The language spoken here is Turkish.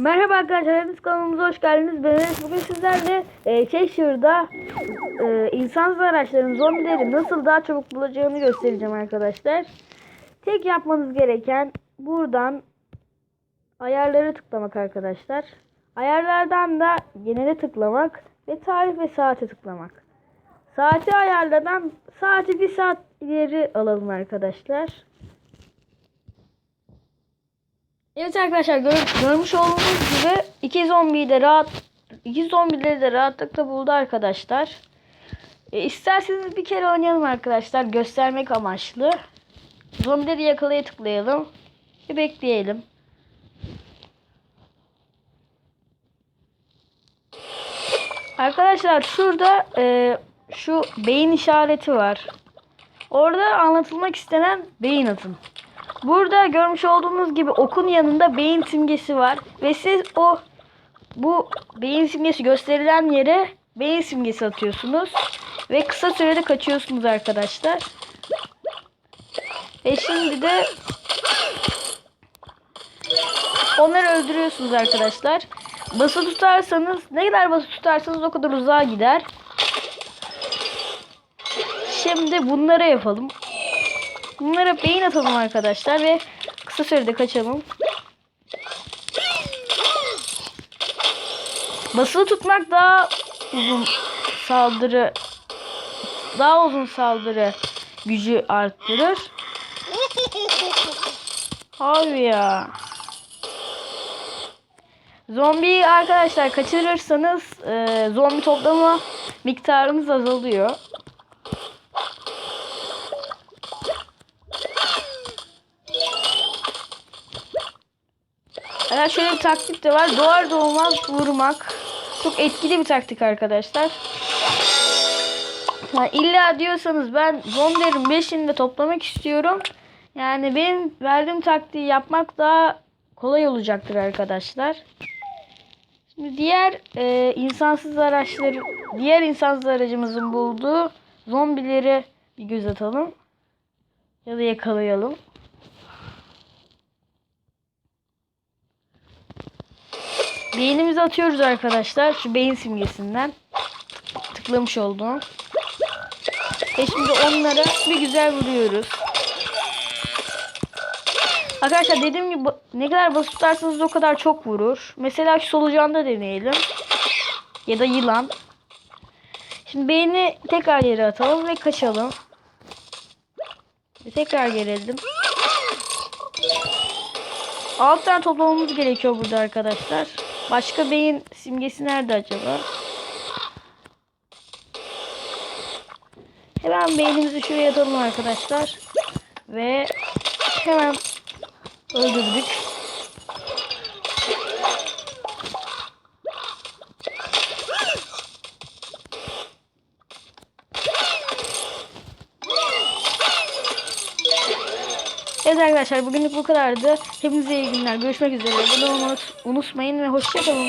Merhaba arkadaşlar, hepiniz kanalımıza hoş geldiniz. Ben. Bugün sizlerle e, Cheshire'da e, insansız araçların zombileri nasıl daha çabuk bulacağını göstereceğim arkadaşlar. Tek yapmanız gereken buradan ayarları tıklamak arkadaşlar. Ayarlardan da genele tıklamak ve tarih ve saate tıklamak. Saati ayarladan saati bir saat ileri alalım arkadaşlar. Evet arkadaşlar gör- görmüş olduğunuz gibi iki zombiyi de rahat iki zombileri de rahatlıkla buldu arkadaşlar. E, isterseniz bir kere oynayalım arkadaşlar göstermek amaçlı. Zombileri yakalaya tıklayalım ve bekleyelim. Arkadaşlar şurada e, şu beyin işareti var. Orada anlatılmak istenen beyin atın. Burada görmüş olduğunuz gibi okun yanında beyin simgesi var ve siz o bu beyin simgesi gösterilen yere beyin simgesi atıyorsunuz ve kısa sürede kaçıyorsunuz arkadaşlar. Ve şimdi de onları öldürüyorsunuz arkadaşlar. Bası tutarsanız ne kadar bası tutarsanız o kadar uzağa gider. Şimdi bunları yapalım. Bunlara beyin atalım arkadaşlar ve kısa sürede kaçalım. Basılı tutmak daha uzun saldırı daha uzun saldırı gücü arttırır. Abi ya. Zombi arkadaşlar kaçırırsanız e, zombi toplama miktarınız azalıyor. Yani şöyle bir taktik de var. Doğar doğmaz vurmak. Çok etkili bir taktik arkadaşlar. Yani illa diyorsanız ben zombilerin 5'ini de toplamak istiyorum. Yani benim verdiğim taktiği yapmak daha kolay olacaktır arkadaşlar. Şimdi diğer e, insansız araçları, diğer insansız aracımızın bulduğu zombileri bir göz atalım. Ya da yakalayalım. Beynimizi atıyoruz arkadaşlar. Şu beyin simgesinden. Tıklamış olduğum. Ve şimdi onlara bir güzel vuruyoruz. Arkadaşlar dediğim gibi ne kadar basit tutarsanız o kadar çok vurur. Mesela şu solucanda deneyelim. Ya da yılan. Şimdi beyni tekrar yere atalım ve kaçalım. Ve tekrar gelelim. Alt tane toplamamız gerekiyor burada arkadaşlar. Başka beyin simgesi nerede acaba? Hemen beynimizi şuraya atalım arkadaşlar. Ve hemen öldürdük. Evet arkadaşlar bugünlük bu kadardı. Hepinize iyi günler. Görüşmek üzere. Abone olmayı unutmayın ve hoşçakalın.